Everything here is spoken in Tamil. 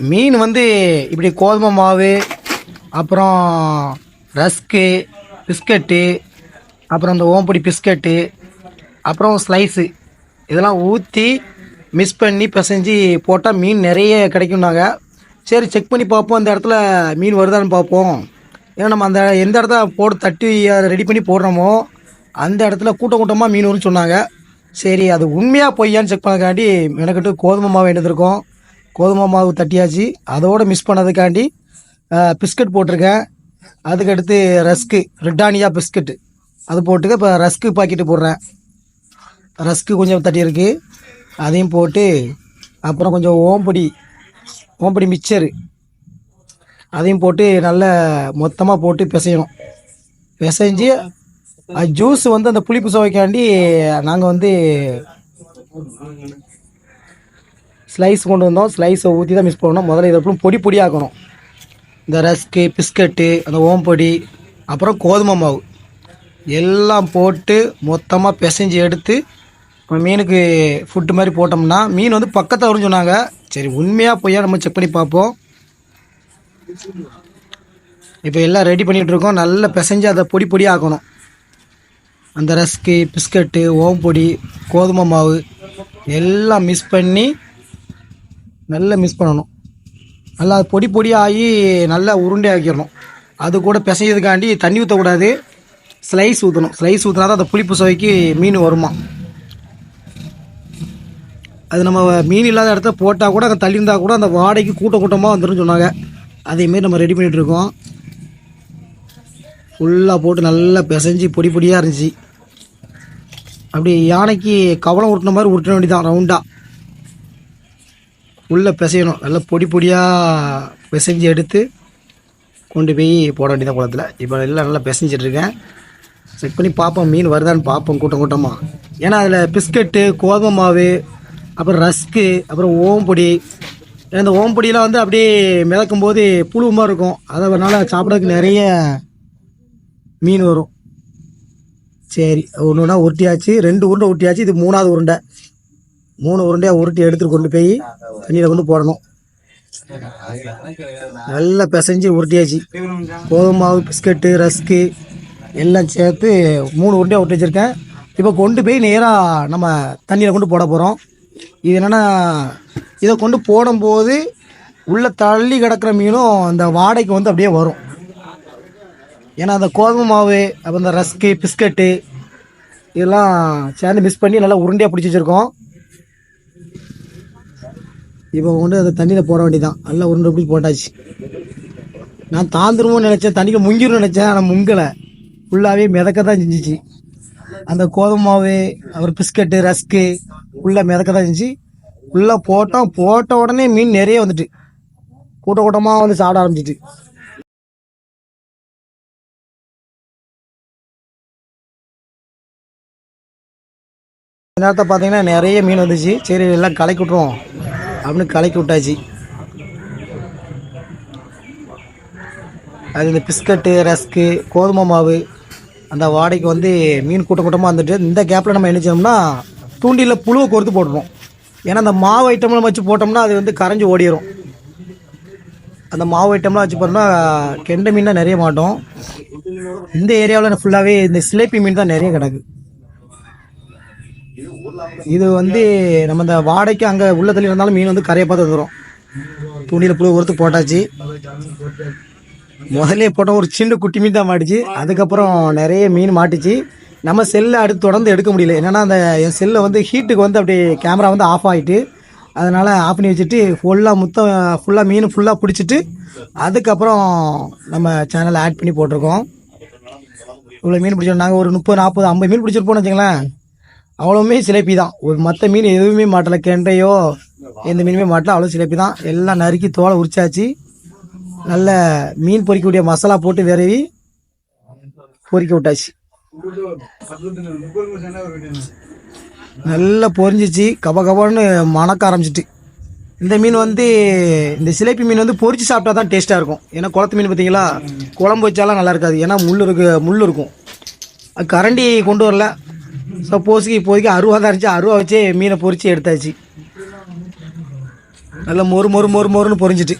மீன் வந்து இப்படி கோதுமை மாவு அப்புறம் ரஸ்க்கு பிஸ்கட்டு அப்புறம் இந்த ஓம்பொடி பிஸ்கட்டு அப்புறம் ஸ்லைஸு இதெல்லாம் ஊற்றி மிஸ் பண்ணி பிசைஞ்சு போட்டால் மீன் நிறைய கிடைக்கும்னாங்க. சரி செக் பண்ணி பார்ப்போம் அந்த இடத்துல மீன் வருதான்னு பார்ப்போம். ஏன்னா நம்ம அந்த எந்த இடத்த போட்டு தட்டி ரெடி பண்ணி போடுறோமோ அந்த இடத்துல கூட்டம் கூட்டமாக மீன் வரும்னு சொன்னாங்க. சரி அது உண்மையாக பொய்யான்னு செக் பண்ணதுக்காண்டி எனக்கிட்ட கோதுமை மாவு எடுத்துருக்கோம் கோதுமை மாவு தட்டியாச்சு. அதோடு மிஸ் பண்ணதுக்காண்டி பிஸ்கட் போட்டிருக்கேன். அதுக்கடுத்து ரஸ்க்கு ரிட்டானியா பிஸ்கட்டு. அது போட்டுக்க இப்போ ரஸ்க்கு பாக்கெட்டு போடுறேன். ரஸ்க்கு கொஞ்சம் தட்டியிருக்கு. அதையும் போட்டு அப்புறம் கொஞ்சம் ஓம்பொடி ஓம்பொடி மிக்சரு அதையும் போட்டு நல்லா மொத்தமாக போட்டு பிசையணும். பிசைஞ்சு ஜூஸ் வந்து அந்த புளிப்பு சுவைக்காண்டி நாங்கள் வந்து ஸ்லைஸ் கொண்டு வந்தோம். ஸ்லைஸை ஊற்றி தான் மிஸ் பண்ணணும். முதல்ல இதை அப்புறம் பொடி பொடியாக்கணும் இந்த ரஸ்க்கு பிஸ்கட்டு அந்த ஓம்பொடி அப்புறம் கோதுமை மாவு. எல்லாம் போட்டு மொத்தமாக பிசைஞ்சு எடுத்து மீனுக்கு ஃபுட்டு மாதிரி போட்டோம்னா மீன் வந்து பக்கத்தில் வரும்னு சொன்னாங்க. சரி உண்மையாக பொய்யா நம்ம செக் பண்ணி பார்ப்போம். இப்போ எல்லாம் ரெடி பண்ணிகிட்ருக்கோம் நல்லா பிசைஞ்சு அதை பொடி பொடி ஆக்கணும். அந்த ரஸ்க்கு பிஸ்கட்டு ஓம்பொடி கோதுமை மாவு எல்லாம் மிஸ் பண்ணி நல்லா மிக்ஸ் பண்ணணும். நல்லா அது பொடி பொடியாகி நல்லா உருண்டை ஆக்கிடணும். அது கூட பிசையதுக்காண்டி தண்ணி ஊற்றக்கூடாது ஸ்லைஸ் ஊற்றணும் ஸ்லைஸ் ஊற்றினா தான் அந்த புளிப்பு சுவைக்கு மீன் வருமா. அது நம்ம மீன் இல்லாத இடத்த போட்டால் கூட அங்கே தள்ளி இருந்தால் கூட அந்த வாடகைக்கு கூட்டம் கூட்டமாக வந்துடும் சொன்னாங்க. அதேமாரி நம்ம ரெடி பண்ணிகிட்டு இருக்கோம். ஃபுல்லாக போட்டு நல்லா பிசைஞ்சு பொடி பொடியாக இருந்துச்சு. அப்படி யானைக்கு கவலம் உருட்டின மாதிரி உருட்ட வேண்டியதான் ரவுண்டாக உள்ளே பிசையணும். நல்லா பொடி பொடியாக பிசைஞ்சு எடுத்து கொண்டு போய் போட வேண்டியதான் குளத்தில். இப்போ எல்லாம் நல்லா பிசைஞ்சிட்ருக்கேன் செக் பண்ணி பார்ப்போம் மீன் வருதான்னு பார்ப்போம் கூட்டம் கூட்டமாக ஏன்னா அதில் பிஸ்கட்டு கோதுமை மாவு அப்புறம் ரஸ்க்கு அப்புறம் ஓம்பொடி. அந்த இந்த ஓம்பொடியெலாம் வந்து அப்படியே மிதக்கும் போது புழு மாதிரி இருக்கும். அதனால் சாப்பிட்றதுக்கு நிறைய மீன் வரும். சரி ஒன்று ஒன்றா உருட்டியாச்சு ரெண்டு உருண்டை உருட்டியாச்சு இது மூணாவது உருண்டை. மூணு உருண்டையாக உருட்டி எடுத்துகிட்டு கொண்டு போய் தண்ணியில் கொண்டு போடணும். நல்லா பிசைஞ்சு உருட்டியாச்சு. கோதுமை மாவு பிஸ்கட்டு ரஸ்க்கு எல்லாம் சேர்த்து மூணு உருண்டையாக உருட்டி வச்சுருக்கேன். இப்போ கொண்டு போய் நேராக நம்ம தண்ணியில் கொண்டு போட போகிறோம் இது என்னென்னா இதை கொண்டு போடும்போது உள்ளே தள்ளி கிடக்கிற மீனும் அந்த வாடைக்கு வந்து அப்படியே வரும். ஏன்னா அந்த கோதுமை மாவு அப்புறம் இந்த ரஸ்க்கு பிஸ்கட்டு இதெல்லாம் சேர்ந்து மிஸ் பண்ணி நல்லா உருண்டையாக பிடிச்சி வச்சுருக்கோம். இப்போ கொண்டு அதை தண்ணியில் போட வேண்டியதான் நல்லா உருண்டை அப்படி போட்டாச்சு. நான் தாந்துருமோன்னு நினச்சேன் தண்ணியில் முங்கிரும்னு நினச்சேன் ஆனால் முங்கலை. ஃபுல்லாகவே மிதக்க தான் செஞ்சிச்சு. அந்த கோதுமை மாவு அப்புறம் பிஸ்கட்டு ரஸ்க்கு உள்ளே மிதக்க தான் செஞ்சு உள்ளே போட்டோம். போட்ட உடனே மீன் நிறைய வந்துட்டு. கூட்ட கூட்டமாக வந்து சாப்பிட ஆரம்பிச்சிட்டு. இந்த நேரத்தை பார்த்தீங்கன்னா நிறைய மீன் வந்துச்சு. சரி எல்லாம் கலக்கி விட்ருவோம் அப்படின்னு கலக்கி விட்டாச்சு. அது இந்த பிஸ்கட்டு ரஸ்க்கு கோதுமை மாவு அந்த வாடைக்கு வந்து மீன் கூட்டம் கூட்டமாக வந்துட்டு இந்த கேப்பில் நம்ம நினச்சோம்னா தூண்டியில் புழுவை கொடுத்து போட்டுருவோம் ஏன்னா அந்த மாவு ஐட்டம்லாம் வச்சு போட்டோம்னா அது வந்து கரைஞ்சி ஓடிடும் அந்த மாவு ஐட்டம்லாம் வச்சு போட்டோம்னா கெண்டை மீன் தான் நிறைய மாட்டோம். இந்த ஏரியாவில் ஃபுல்லாகவே இந்த சிலேப்பி மீன் தான் நிறைய கிடக்கு. இது வந்து நம்ம இந்த வாடைக்கு அங்கே உள்ள தள்ளி இருந்தாலும் மீன் வந்து கரையை பார்த்து தரும் தூண்டியில் புழு ஒருத்து போட்டாச்சு. முதல்ல போட்டோம் ஒரு சின்ன குட்டி மீன் தான் மாட்டுச்சு. அதுக்கப்புறம் நிறைய மீன் மாட்டுச்சு. நம்ம செல்லை அடுத்து தொடர்ந்து எடுக்க முடியல. என்னன்னா அந்த என் செல்லை வந்து ஹீட்டுக்கு வந்து அப்படியே கேமரா வந்து ஆஃப் ஆகிட்டு அதனால் ஆஃப் பண்ணி வச்சுட்டு ஃபுல்லாக முத்தம் ஃபுல்லாக மீன் ஃபுல்லாக பிடிச்சிட்டு அதுக்கப்புறம் நம்ம சேனலை ஆட் பண்ணி போட்டிருக்கோம். இவ்வளோ மீன் பிடிச்சோம் நாங்கள் ஒரு முப்பது நாற்பது ஐம்பது மீன் பிடிச்சிருப்போம்னு வச்சுங்களேன் அவ்வளோவுமே சிலேப்பி தான் ஒரு மற்ற மீன் எதுவுமே மாட்டலை கெண்டையோ எந்த மீனுமே மாட்டல அவ்வளோ சிலைப்பி தான் எல்லாம் நறுக்கி தோலை உரிச்சாச்சு. நல்ல மீன் பொறிக்கக்கூடிய மசாலா போட்டு விரவி பொறிக்க விட்டாச்சு. நல்லா பொரிஞ்சிச்சு கப கபன்னு மணக்க ஆரம்பிச்சிட்டு. இந்த மீன் வந்து இந்த சிலைப்பி மீன் வந்து பொரிச்சு சாப்பிட்டா தான் டேஸ்ட்டாக இருக்கும். ஏன்னா குளத்து மீன் பார்த்தீங்களா? குழம்பு வச்சாலாம் நல்லா இருக்காது. ஏன்னா முள் இருக்கு முள் இருக்கும். அது கரண்டி கொண்டு வரல. சப்போஸுக்கு இப்போதைக்கு அருவா தான் இருந்துச்சு அருவா வச்சே மீனை பொரிச்சு எடுத்தாச்சு. நல்லா மொறு மொறு மொறு மொறுன்னு பொறிஞ்சிட்டு.